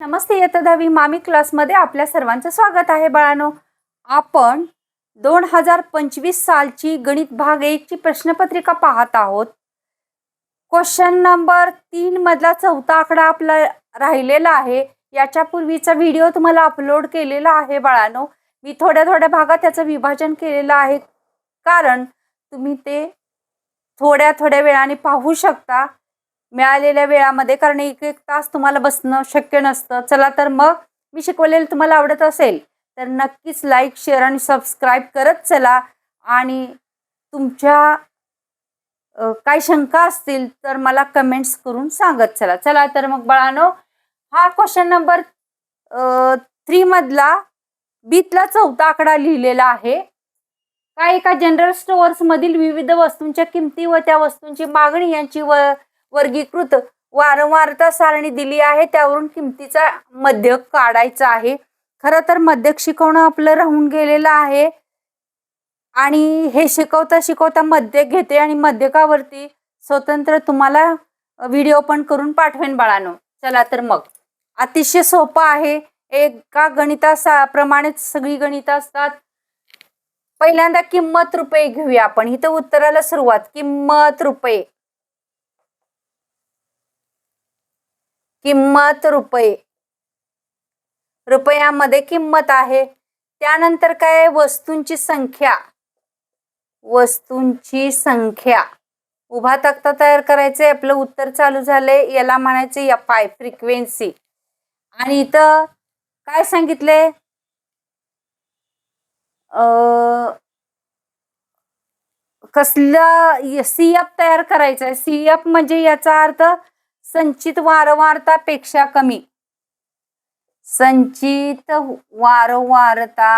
नमस्ते इयत्ता दहावी मामी क्लासमध्ये आपल्या सर्वांचं स्वागत आहे बाळानो. आपण दोन हजार पंचवीस सालची गणित भाग एकची प्रश्नपत्रिका पाहत आहोत. क्वेश्चन नंबर तीन मधला चौथा आकडा आपला राहिलेला आहे. याच्या पूर्वीचा व्हिडिओ तुम्हाला अपलोड केलेला आहे बाळानो. मी थोड्या थोड्या भागात त्याचं विभाजन केलेलं आहे. कारण तुम्ही ते थोड्या थोड्या वेळाने पाहू शकता. मिळालेल्या वेळामध्ये कारण एक एक तास तुम्हाला बसणं शक्य नसतं. चला तर मग मी शिकवलेलं तुम्हाला आवडत असेल तर नक्कीच लाईक शेअर आणि सबस्क्राईब करत चला. आणि तुमच्या काही काय शंका असतील तर मला कमेंट्स करून सांगत चला. चला तर मग बाळानो हा क्वेश्चन नंबर थ्रीमधला बीतला चौथा आकडा लिहिलेला आहे. काय एका जनरल स्टोअर्समधील विविध वस्तूंच्या किमती व त्या वस्तूंची मागणी यांची व वर्गीकृत वारंवारता सारणी दिली आहे. त्यावरून किमतीचा मध्यक काढायचा आहे. खरं तर मध्यक शिकवणं आपलं राहून गेलेलं आहे. आणि हे शिकवता शिकवता मध्यक घेते आणि मध्यकावरती स्वतंत्र तुम्हाला व्हिडिओ पण करून पाठवेन बाळानो. चला तर मग. अतिशय सोपं आहे. एका गणिता प्रमाणेच सगळी गणित असतात. पहिल्यांदा किंमत रुपये घेऊया आपण. इथं उत्तराला सुरुवात. किंमत रुपये. किंमत रुपये. रुपयामध्ये किंमत आहे. त्यानंतर काय वस्तूंची संख्या. वस्तूंची संख्या. उभा तक्ता तयार करायचे आपलं उत्तर चालू झाले याला म्हणायचे या आय फ्रिक्वेन्सी आणि इथं काय सांगितले कसलं कसला सी एफ तयार करायचा आहे सी एफ म्हणजे याचा अर्थ संचित वारंवारतापेक्षा कमी. संचित वारंवारता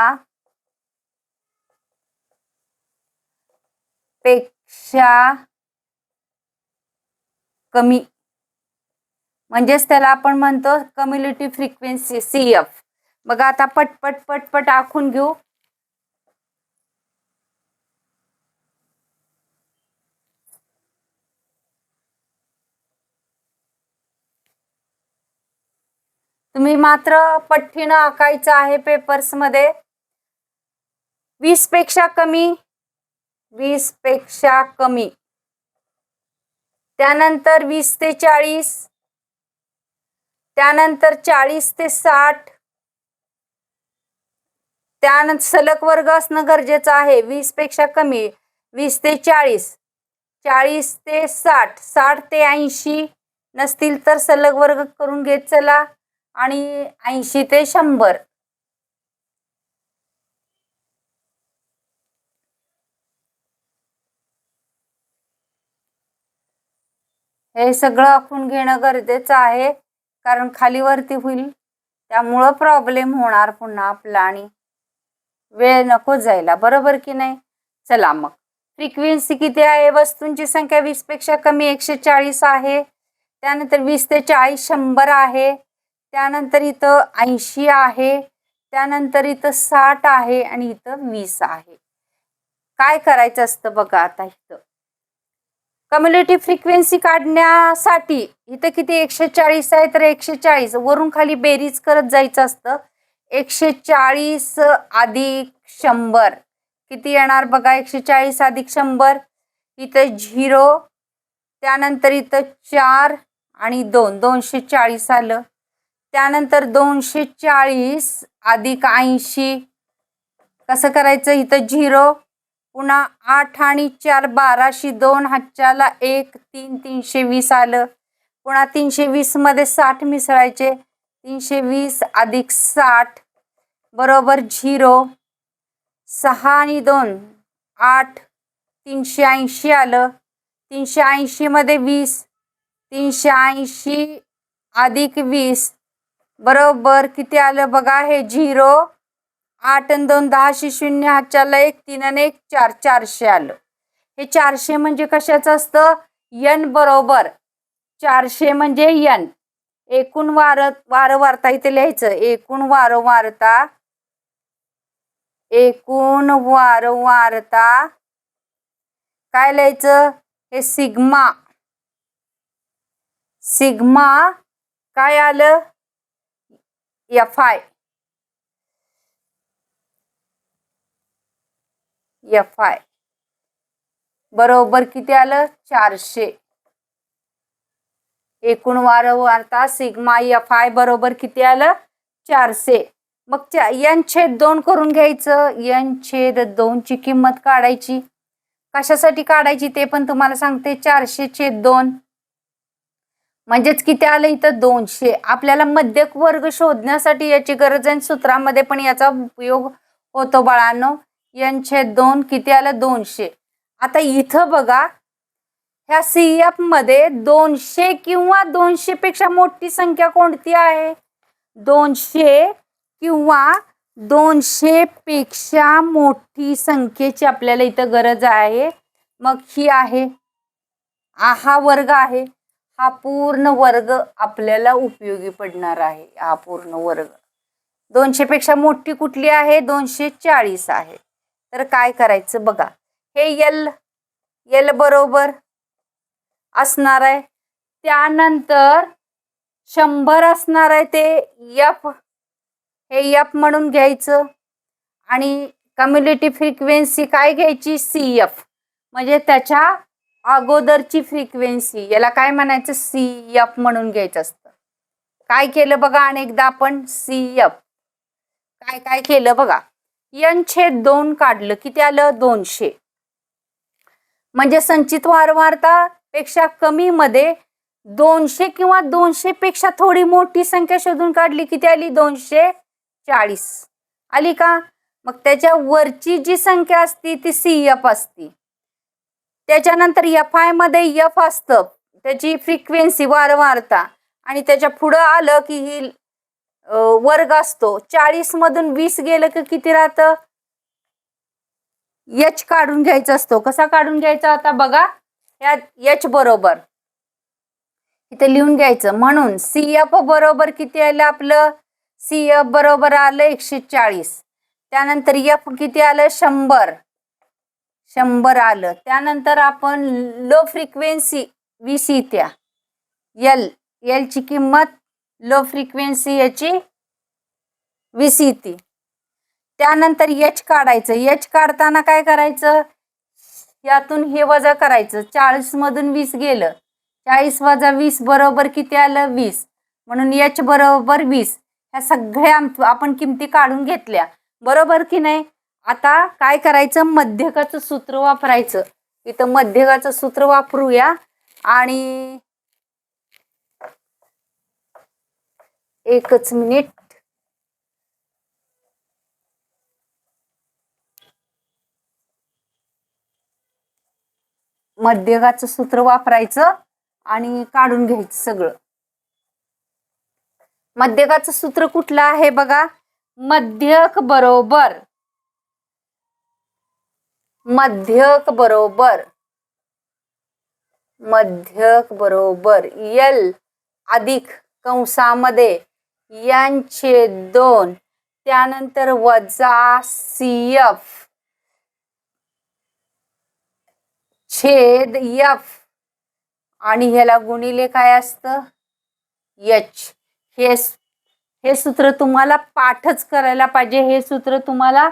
पेक्षा कमी. म्हणजेच त्याला आपण म्हणतो कम्युनिटी फ्रिक्वेन्सी सी एफ बघा आता पटपट पटपट आखून घेऊ. तुम्ही मात्र पठ्ठीनं आकायचं आहे पेपर्समध्ये. वीसपेक्षा कमी वीसपेक्षा कमी. त्यानंतर वीस ते चाळीस त्यानंतर चाळीस ते साठ. त्यानंतर सलग वर्ग असणं गरजेचं आहे. वीसपेक्षा कमी वीस ते चाळीस. चाळीस ते साठ साठ ते ऐंशी नसतील तर सलग वर्ग करून घेत चला. आणि ऐंशी ते शंभर. हे सगळं आखून घेणं गरजेचं आहे कारण खालीवरती होईल. त्यामुळं प्रॉब्लेम होणार पुन्हा आपला आणि वेळ नको जायला. बरोबर की नाही? चला मग. फ्रिक्वेन्सी किती आहे? वस्तूंची संख्या वीसपेक्षा कमी एकशे चाळीस आहे. त्यानंतर वीस ते चाळीस शंभर आहे. त्यानंतर इथं ऐंशी आहे त्यानंतर इथं साठ आहे आणि इथं वीस आहे. काय करायचं असतं बघा आता इथं. कम्युनिटी फ्रिक्वेन्सी काढण्यासाठी इथं किती एकशे चाळीस आहे तर एकशे चाळीस वरून खाली बेरीज करत जायचं असतं. एकशे चाळीस अधिक शंभर. किती येणार बघा? एकशे चाळीस अधिक शंभर. इथं झिरो. त्यानंतर इथं चार आणि दोन. दोनशे चाळीस आलं. त्यानंतर दोनशे चाळीस अधिक ऐंशी. कसं करायचं? इथं झिरो. पुन्हा आठ आणि चार बाराशे दोन. हातच्याला एक तीन तीनशे वीस आलं. पुन्हा तीनशे वीसमध्ये साठ मिसळायचे. तीनशे वीस अधिक साठ. बरोबर झिरो. सहा आणि दोन. आठ. तीनशे ऐंशी आलं. तीनशे ऐंशीमध्ये वीस. तीनशे ऐंशी अधिक वीस. बरोबर किती आलं बघा हे झिरो. आठ आणि दोन दहाशे शून्य हातच्याला एक तीन आणि एक चार चारशे आलं. हे चारशे म्हणजे कशाचं असतं? यन बरोबर. चारशे म्हणजे यन. एकूण वार वारंवारता इथे लिहायचं. एकूण वारंवारता एकूण वारंवारता काय लिहायचं? हे सिग्मा. सिग्मा काय आलं? एफ आय एफ आय बरोबर किती आलं? चारशे. एकूण वारंवारता सिग्मा एफ आय बरोबर किती आलं? चारशे. मग चा एन छेद दोन करून घ्यायचं. एन छेद दोनची किंमत काढायची. कशासाठी काढायची ते पण तुम्हाला सांगते. चारशे छेद दोन. म्हणजेच किती आलं इथं दोनशे. आपल्याला मध्यक वर्ग शोधण्यासाठी याची गरज आहे सूत्रामध्ये पण याचा उपयोग होतो बाळांनो. यांचे दोन किती आलं? दोनशे. आता इथं बघा ह्या सी एफमध्ये दोनशे किंवा दोनशे पेक्षा मोठी संख्या कोणती आहे? दोनशे किंवा दोनशे पेक्षा मोठी संख्येची आपल्याला इथं गरज आहे. मग ही आहे. हा वर्ग आहे. हा पूर्ण वर्ग आपल्याला उपयोगी पडणार आहे हा पूर्ण वर्ग. दोनशे पेक्षा मोठी कुठली आहे? दोनशे चाळीस आहे. तर काय करायचं बघा. हे यल यल बरोबर असणार आहे. त्यानंतर शंभर असणार आहे ते यफ हे यफ म्हणून घ्यायचं. आणि कम्युनिटी फ्रिक्वेन्सी काय घ्यायची? सी एफ म्हणजे त्याच्या अगोदरची फ्रिक्वेन्सी याला काय म्हणायचं? सी एफ म्हणून घ्यायचं असतं. काय केलं बघा अनेकदा आपण? सी एफ काय काय केलं बघा? यन छेद दोन काढलं. किती आलं? दोनशे. म्हणजे संचित वारंवारता पेक्षा कमी मध्ये दोनशे किंवा दोनशे पेक्षा थोडी मोठी संख्या शोधून काढली. किती आली? दोनशे चाळीस. आली का? मग त्याच्या वरची जी संख्या असती ती सी एफ असती. त्याच्यानंतर एफ आयमध्ये एफ असतं. त्याची फ्रिक्वेन्सी वारंवारता. आणि त्याच्या पुढं आलं की ही वर्ग असतो. चाळीस मधून वीस गेलं की किती राहतं? एच काढून घ्यायचा असतो. कसा काढून घ्यायचा? आता बघा. या एच बरोबर. इथे लिहून घ्यायचं. म्हणून सी एफ बरोबर किती आलं आपलं? सी एफ बरोबर आलं एकशे चाळीस. त्यानंतर एफ किती आलं? शंभर. शंभर आलं. त्यानंतर आपण लो फ्रिक्वेन्सी वीस त्या. यल एलची किंमत लो फ्रिक्वेन्सी याची वीस ती. त्यानंतर यच काढायचं. यच काढताना काय करायचं? यातून हे वजा करायचं. चाळीसमधून वीस गेलं. चाळीस वजा वीस बरोबर किती आलं? वीस. म्हणून यच बरोबर वीस. ह्या सगळ्या आपण किमती काढून घेतल्या. बरोबर की नाही? आता काय करायचं? मध्यकाचं सूत्र वापरायचं. इथं मध्यकाचं सूत्र वापरूया. आणि एकच मिनिट. मध्यकाचं सूत्र वापरायचं आणि काढून घ्यायचं सगळं. मध्यकाचं सूत्र कुठलं आहे बघा? मध्यक बरोबर. मध्यक बरोबर. मध्यक बरोबर. यल अधिक कंसामध्ये यांचे दोन. त्यानंतर वजा सी एफ छेद यफ आणि ह्याला गुणिले काय असतं? यच हे हे सूत्र तुम्हाला पाठच करायला पाहिजे. हे सूत्र तुम्हाला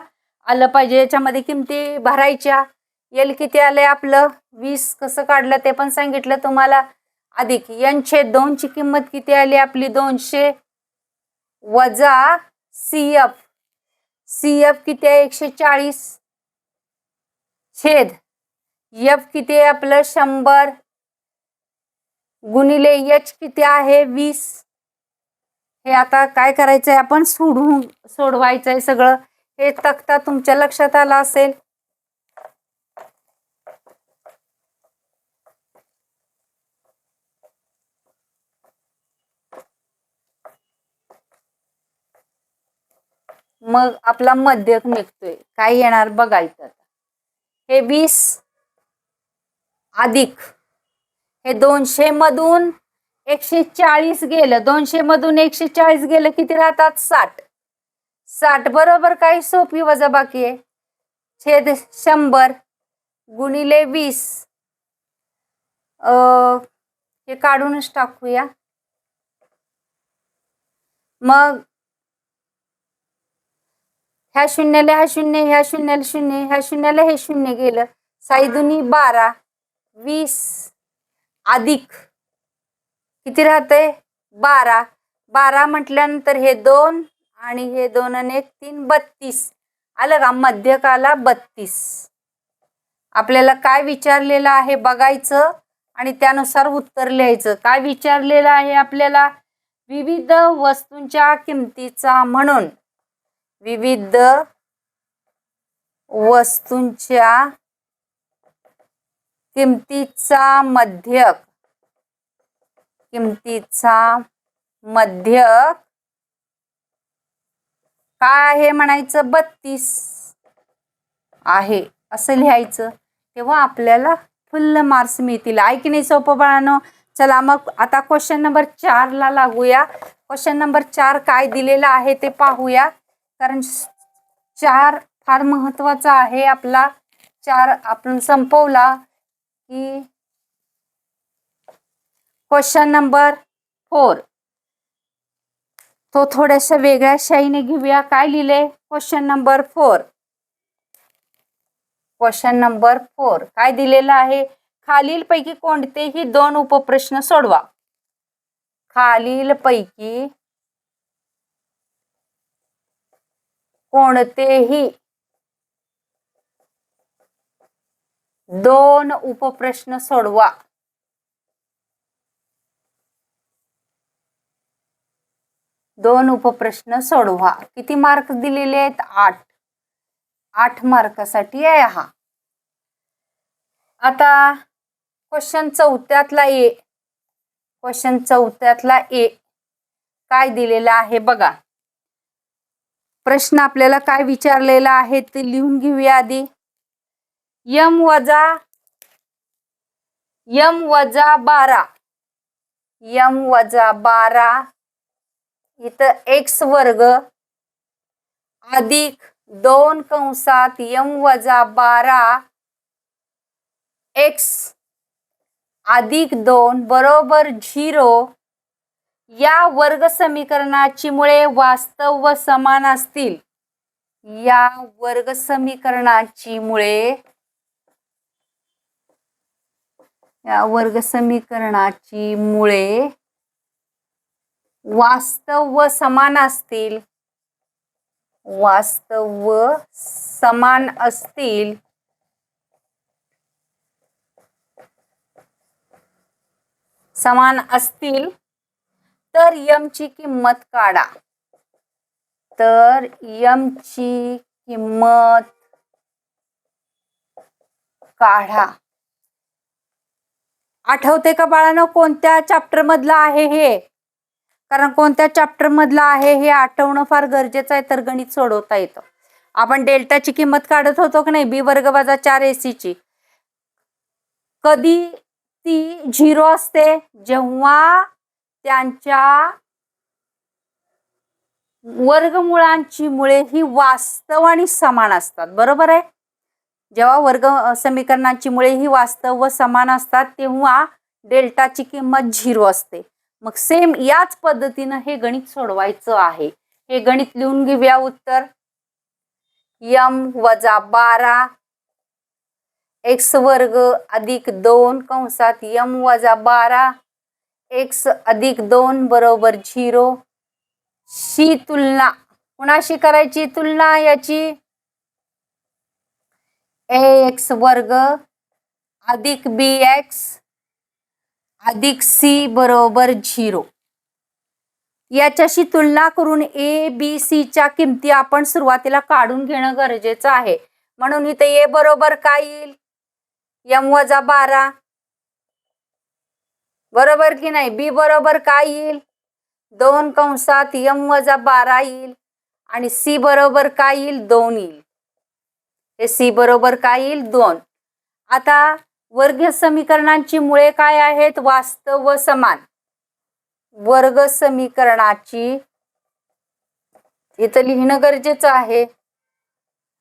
आलं पाहिजे. याच्यामध्ये किमती भरायच्या. येल किती आलंय आपलं? वीस कसं काढलं ते पण सांगितलं तुम्हाला. अधिक यांचे दोनची किंमत किती आली आपली? दोनशे वजा सी एफ. सी एफ किती आहे? एकशे चाळीस. छेद. एफ किती आहे आपलं? शंभर. गुणिले एच किती आहे? वीस. हे आता काय करायचं आहे आपण सोडवून सोडवायचं आहे सगळं. हे तक्ता तुमच्या लक्षात आला असेल. मग आपला मध्यक निघतोय. काय येणार बघायचं आता. हे वीस अधिक. हे दोनशे मधून एकशे चाळीस गेलं. दोनशे मधून एकशे चाळीस गेलं किती राहतात? साठ. साठ बरोबर काही सोपी वजा बाकी आहे. छेद शंभर गुणिले वीस. हे काढूनच टाकूया. मग ह्या शून्याला ह्या शून्य ह्या शून्याला शून्य ह्या शून्याला हे शून्य गेलं. साईदुनी बारा वीस अधिक किती राहते बारा. बारा म्हटल्यानंतर हे दोन आणि हे दोन आणि एक तीन बत्तीस. आलं का? मध्यकाला बत्तीस. आपल्याला काय विचारलेलं आहे बघायचं आणि त्यानुसार उत्तर लिहायचं. काय विचारलेलं आहे आपल्याला? विविध वस्तूंच्या किमतीचा म्हणून. विविध वस्तूंच्या किमतीचा मध्यक. किमतीचा मध्यक. काय आहे म्हणायचं? बत्तीस आहे. असं लिहायचं. तेव्हा आपल्याला फुल्ल मार्क्स मिळतील. आहे की नाही सोपं बाळांनो? चला मग आता क्वेश्चन नंबर चारला लागूया. क्वेश्चन नंबर चार काय दिलेलं आहे ते पाहूया. कारण चार फार महत्त्वाचा आहे आपला. चार आपण संपवला की क्वेश्चन नंबर फोर तो थोड्याशा वेगळ्या शाईने घेऊया. काय लिहिले question number four question number four काय दिलेलं आहे? खालीलपैकी कोणतेही दोन उपप्रश्न सोडवा. खालीलपैकी कोणतेही दोन उपप्रश्न सोडवा. दोन उपप्रश्न सोडवा. किती मार्क दिलेले आहेत? आठ. आठ मार्कासाठी आहे हा. आता क्वेश्चन चौथ्यातला ए. क्वेश्चन चौथ्यातला ए. काय दिलेला आहे बघा. प्रश्न आपल्याला काय विचारलेला आहे ते लिहून घेऊया आधी. यम वजा यम वजा बारा. यम वजा बारा इथं एक्स वर्ग अधिक दोन कंसात यम वजा बारा एक्स अधिक दोन बरोबर झिरो. या वर्ग समीकरणाची मुळे वास्तव व समान असतील. या वर्ग समीकरणाची मुळे या वर्ग समीकरणाची मुळे वास्तव व समान असतील. वास्तव व समान असतील. समान असतील. तर यमची किंमत काढा. तर यमची किंमत काढा. आठवते का बाळानं कोणत्या चॅप्टर मधलं आहे हे? कारण कोणत्या चॅप्टरमधलं आहे हे आठवणं फार गरजेचं आहे तर गणित सोडवता येतं. आपण डेल्टाची किंमत काढत होतो की नाही? बी वर्ग वजा चार एसीची कधी ती झिरो असते? जेव्हा त्यांच्या वर्गमुळांची मुळे ही वास्तव आणि समान असतात. बरोबर आहे? जेव्हा वर्ग समीकरणाची मुळे ही वास्तव व समान असतात तेव्हा डेल्टाची किंमत झिरो असते. मग सेम याच पद्धतीनं हे गणित सोडवायचं आहे. हे गणित लिहून घेऊया उत्तर. यम वजा बारा एक्स वर्ग अधिक दोन कंसात यम वजा बारा एक्स अधिक दोन बरोबर झिरो. शी तुलना कुणाशी करायची तुलना याची? ए एक्स वर्ग अधिक बी एक्स अधिक सी बरोबर झिरो. याच्याशी तुलना करून ए बी सीच्या किमती आपण सुरुवातीला काढून घेणं गरजेचं आहे. म्हणून इथे ए बरोबर काय येईल? यम वजा बारा. बरोबर की नाही? बी बरोबर काय येईल? दोन कंसात यम वजा बारा येईल आणि सी बरोबर काय येईल? दोन येईल. हे सी बरोबर काय येईल? दोन. आता वर्ग समीकरणांची मुळे काय आहेत? वास्तव व समान. वर्ग समीकरणाची इथं लिहिणं गरजेचं आहे.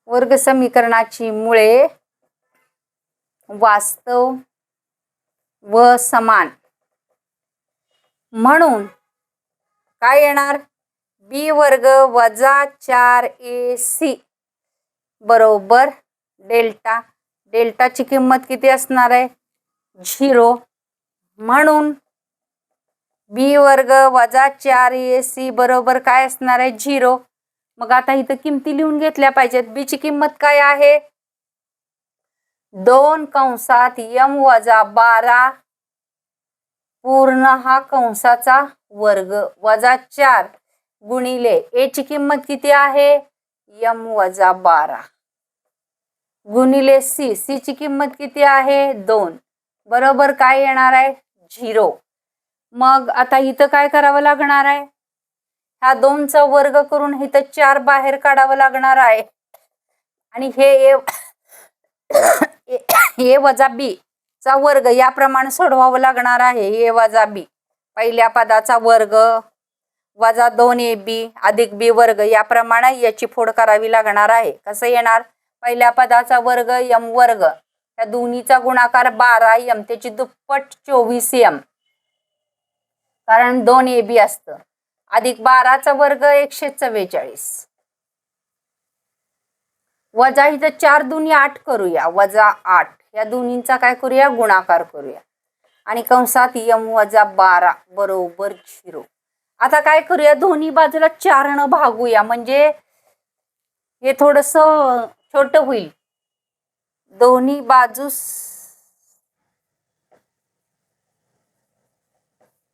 वर्ग समीकरणाची मुळे वास्तव व समान. म्हणून काय येणार? बी वर्ग वजा चार ए सी बरोबर डेल्टा. डेल्टाची किंमत किती असणार आहे? झिरो. म्हणून बी वर्ग वजा चार ए सी बरोबर काय असणार आहे? झिरो. मग आता इथं किमती लिहून घेतल्या पाहिजेत. बीची किंमत काय आहे? दोन कंसात यम वजा बारा पूर्ण हा कंसाचा वर्ग वजा चार गुणिले ए ची किंमत किती आहे? यम वजा बारा. गुणिले सी. सी ची किंमत किती आहे? दोन. बरोबर काय येणार आहे? झिरो. मग आता इथं काय करावं लागणार आहे? ह्या दोनचा वर्ग करून इथं चार बाहेर काढावं लागणार आहे. आणि हे ए ए वजा बी चा वर्ग याप्रमाणे सोडवावं लागणार आहे. ए वजा बी. पहिल्या पदाचा वर्ग वजा दोन ए बी अधिक बी वर्ग याप्रमाणे याची फोड करावी लागणार आहे. कसं येणार? पहिल्या पदाचा वर्ग यम वर्ग. या दोन्हीचा गुणाकार बारा यम. त्याची दुप्पट चोवीस यम. कारण दोन ए बी असत. अधिक बाराचा वर्ग एकशे चव्वेचाळीस. वजा इथं चार दोन्ही आठ करूया. वजा आठ. या दोन्हींचा काय करूया? गुणाकार करूया. आणि कंसात यम वजा बारा बरोबर झिरो. आता काय करूया? दोन्ही बाजूला चारनं भागूया. म्हणजे हे थोडस छोट होईल. दोन्ही बाजूस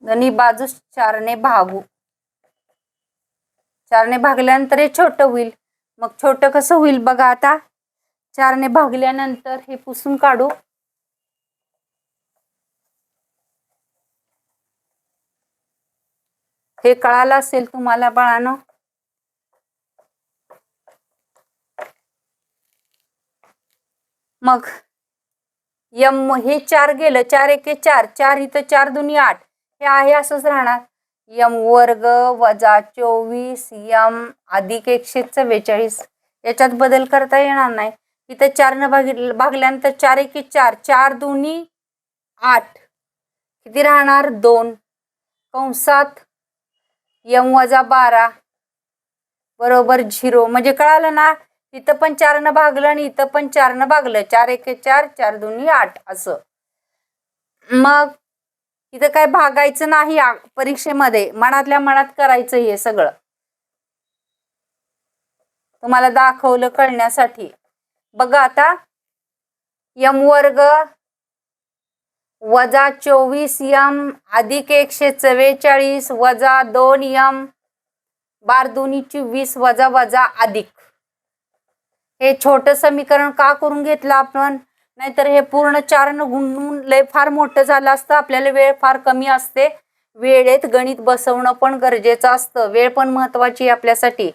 दोन्ही बाजूस चारने भागू. चारने भागल्यानंतर हे छोटं होईल. मग छोटं कसं होईल बघा आता. चारने भागल्यानंतर हे पुसून काढू. हे कळालं असेल तुम्हाला बाळानं? मग? यम हे चार गेलं. चार एके चार. चार इथं चार दुनी आठ. हे आहे असंच राहणार. यम वर्ग वजा चोवीस यम अधिक एकशे चव्वेचाळीस. याच्यात बदल करता येणार नाही. इथं चारनं भाग भागल्यानंतर चार एके चार. चार दोन्ही आठ. किती राहणार? दोन. कंसात यम वजा बारा. बरोबर झिरो. म्हणजे कळालं ना? इथं पण चारनं भागलं आणि इथं पण चारनं भागलं. चार एके चार चार दोन्ही आठ असं. मग इथं काय भागायचं नाही परीक्षेमध्ये. मनातल्या मनात करायचं हे सगळं. तुम्हाला दाखवलं कळण्यासाठी. बघा आता यम वर्ग वजा चोवीस यम अधिक एकशे चव्वेचाळीस वजा दोन यम बार दोन्ही चोवीस वजा वजा अधिक. हे छोटं समीकरण का करून घेतलं आपण? नाहीतर हे पूर्ण चारण गुणून लय फार मोठं झालं असतं. आपल्याला वेळ फार कमी असते. वेळेत गणित बसवणं पण गरजेचं असतं. वेळ पण महत्वाची आहे आपल्यासाठी.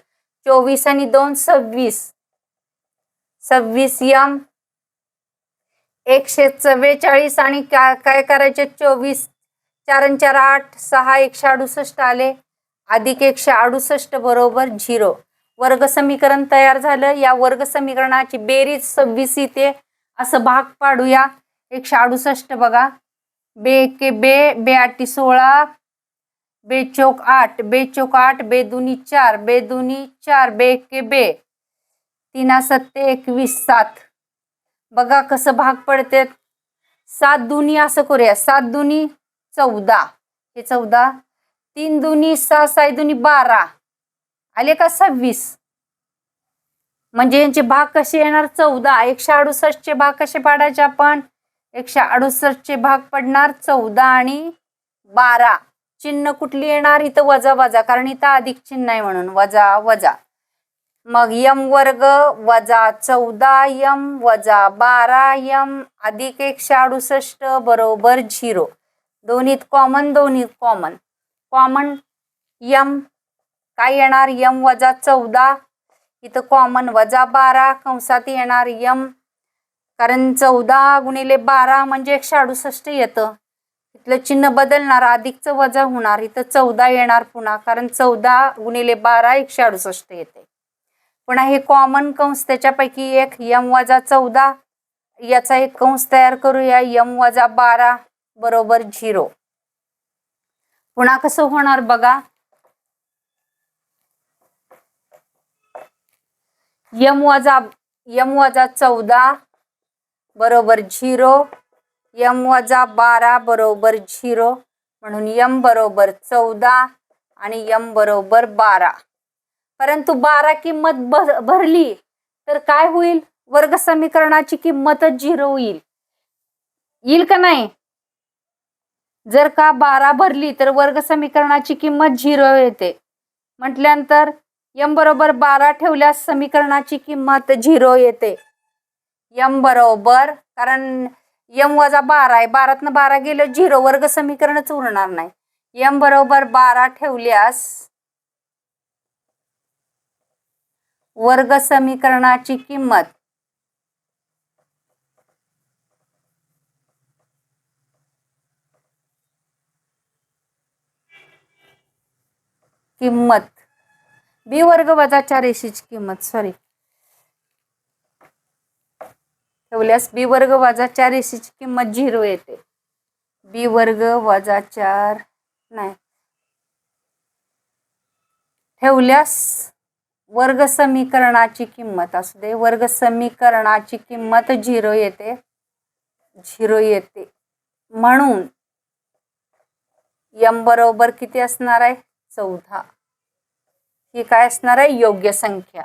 चोवीस आणि दोन सव्वीस. सव्वीस यम. एकशे चव्वेचाळीस आणि काय काय करायचे? चोवीस. चार आणि चार आठ. सहा एकशे अडुसष्ट आले. अधिक एकशे अडुसष्ट बरोबर झिरो. वर्ग समीकरण तयार झालं. या वर्ग समीकरणाची बेरीज सव्वीस येते. असं भाग पाडूया. एकशे अडुसष्ट बघा. बे के बे बे आठी सोळा बे चौक आठ बे चौक आठ बे दुनी चार बे दुनी चार बे के बे. तीना सत्ते एकवीस सात. बघा कसं भाग पडते. सात दुनी असं करूया. सात दुनी चौदा. हे चौदा. तीन दुनी सहा साई दुनी बारा. आले का सव्वीस? म्हणजे यांचे भाग कसे येणार? चौदा. एकशे अडुसष्टचे भाग कसे पाडायचे आपण? एकशे अडुसष्टचे भाग पडणार चौदा आणि बारा. चिन्ह कुठली येणार? इथं वजा वजा. कारण इथं अधिक चिन्ह आहे म्हणून. वजा वजा. मग यम वर्ग वजा चौदा यम वजा बारा यम अधिक एकशे अडुसष्ट बरोबर झिरो. दोन्हीत कॉमन दोन्हीत कॉमन कॉमन यम काय येणार? यम वजा चौदा. इथं कॉमन वजा बारा. कंसात येणार यम. कारण चौदा गुणिले बारा म्हणजे एकशे अडुसष्ट येतं. इथलं चिन्ह बदलणार अधिकचं वजा होणार. इथं चौदा येणार पुन्हा. कारण चौदा गुणिले बारा एकशे अडुसष्ट येते. पुन्हा हे कॉमन कंस त्याच्यापैकी एक. यम वजा चौदा. याचा एक कंस तयार करूया. यम वजा बारा बरोबर झिरो. पुन्हा कसं होणार बघा. यम वजा यम वजा चौदा बरोबर झिरो यम वजा बारा बरोबर झिरो म्हणून यम बरोबर चौदा आणि यम बरोबर बारा. परंतु बारा किंमत भरली तर काय होईल? वर्ग समीकरणाची किंमतच झिरो होईल. येईल का नाही? जर का बारा भरली तर वर्ग समीकरणाची किंमत झिरो येते. म्हटल्यानंतर यम बरोबर बारा ठेवल्यास समीकरणाची किंमत झिरो येते. यम बरोबर कारण यम वजा बारा आहे बारातनं बारा गेलं झिरो वर्ग समीकरणच उरणार नाही. यम बरोबर बारा ठेवल्यास वर्ग समीकरणाची किंमत किंमत बी वर्ग वजा चार एसीची किंमत सॉरी ठेवल्यास बी वर्ग वजा चार एसीची किंमत झिरो येते. बी वर्ग वजा चार नाही. ठेवल्यास वर्ग समीकरणाची किंमत असू दे वर्ग समीकरणाची किंमत झिरो येते. झिरो येते. म्हणून यम बरोबर किती असणार आहे? चौदा ही काय असणार आहे? योग्य संख्या.